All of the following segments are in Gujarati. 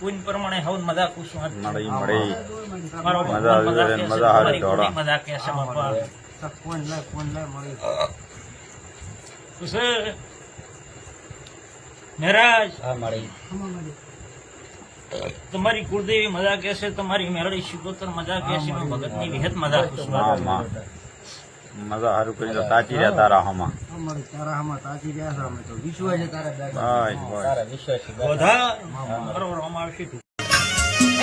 પૂન પ્રમાણે હવન મજા કુસુમ મળી મળી મજા આવી મજા હારી દોડા. મજા લે લે મળી કુસે. મહારાજ તમારી કુળદેવી મજા કેસે તમારી મેરડી શિકોતર મજા કહે છે ભગતની વિહત મજા હા મજા હારું કરી તો તાચી રહ્યા તારા હમા. તારા હમા તાજી રહ્યા છે તો વિશ્વ છે તારા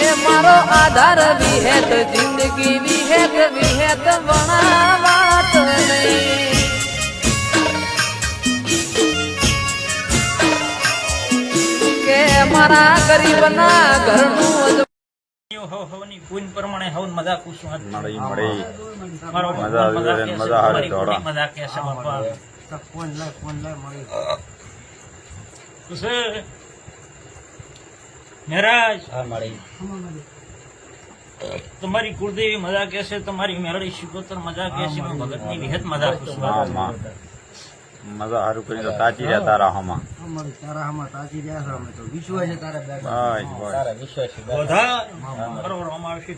એ મારો આધાર વિહેત જિંદગી વિહેત વિહેત વણાવાત મારા ગરીબના ઘરનું જ પૂન પ્રમાણે હવન મજા કુસુમ મળી મળી. મજા મજા જાય, કહે છે, મજા હારી તમારી દોડા. મજા કહે છે બાપા. ફોન લે ફોન લે મળી. કુસે? મહારાજ તમારી કુળદેવી મજા કેસે છે તમારી મેરડી શિકોતર મજા કેસે છે ભગતની વિહત મજા માં. મજા હારું કરી તો તાચી રહ્યા તારા હમાં તારા હામાં તાજી રહ્યા છે અમે તો વિશ્વાસ છે તારા બધા બરોબર આવશે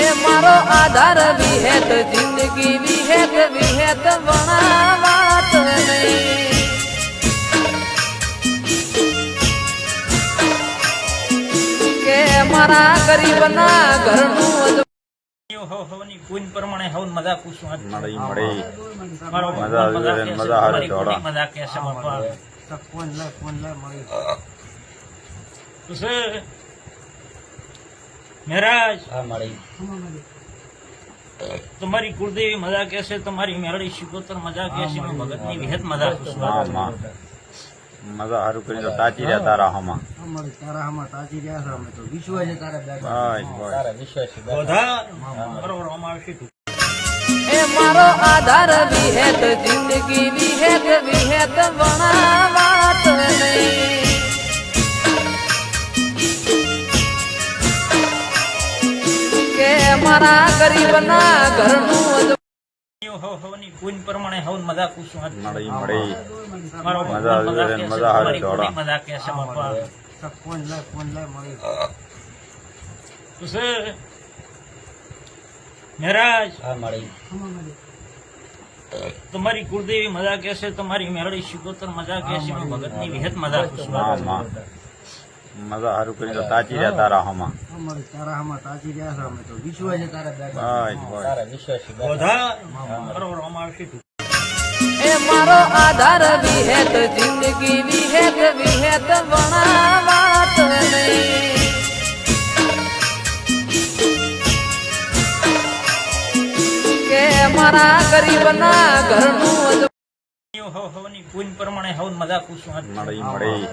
એ મારો આધાર વિહેત જિંદગી વિહેત વિહેત વણાવાત નહીં. કે મારા ગરીબના ઘરનું જ હવની પૂન પ્રમાણે હવન મજા કુસુમ મળી મળી. મારો મજા આવી મજા જાય, કહે છે, મજા તમારી દોડા. મજા કહે છે બાપા. લે ફોન લે મળી. કુસે મહારાજ તમારી કુળદેવી મજા કેસે છે તમારી મેરડી શિકોતર મજા કેસી છે ભગતની વિહત મજા માં. મજા હારું કરીને તો તાચી રહ્યા તારા હમાં. અમારી તારા હામાં તાજી રહ્યા છે અમે તો વિશ્વાસ છે તારા બસ બસ. બધા? બરોબર આમાં આવશે એ મારો આધાર વિહેત જિંદગી વિહેત વિહેત વણાવાત નહીં. કે મારા ગરીબના ઘરનું હવની પ્રમાણે મળી મળી મારો મજા મજા જાય, મજા તમારી દોડા. મજા કહે છે બાપા. ફોન લે ફોન લે મળી કુસે તમારી કુળદેવી મજા કહે છે તમારી મેરડી શિકોતર મજા કેસી છે ભગતની વિહત મજા કુસુમ હા માં મજા હારું કરી તો તાચી રહ્યા તારા હમાં અમારી તારા હામાં તાજી રહ્યા છે અમે તો વિશ્વાસ છે તારા બસ બસ. બધા બરોબર આમાં આવશે એ મારો આધાર વિહેત જિંદગી વિહેત વિહેત વણાવાત નહીં. કે મારા ગરીબના ઘરનું જ હવની પૂન પ્રમાણે મજા કુસુમ મળી મળી.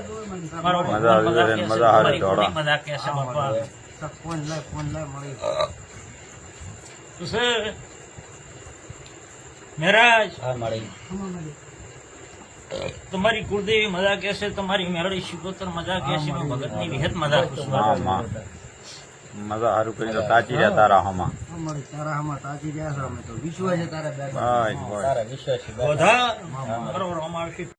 મારો મજા આવી મજા મજા તમારી હારી દોડા. મજા કહે છે બાપા. ફોન લે ફોન લે મળી. કુસે મહારાજ તમારી કુળદેવી મજા કહે તમારી મેરડી શિકોતર મજા કહે છે ભગતની વિહત મજા માં. મજા હારું કરીને તો તાચી રહ્યા તારા હમા અમારી તારા હમા તાજી રહ્યા છે અમે તો વિશ્વાસ છે તારા બધા. બરોબર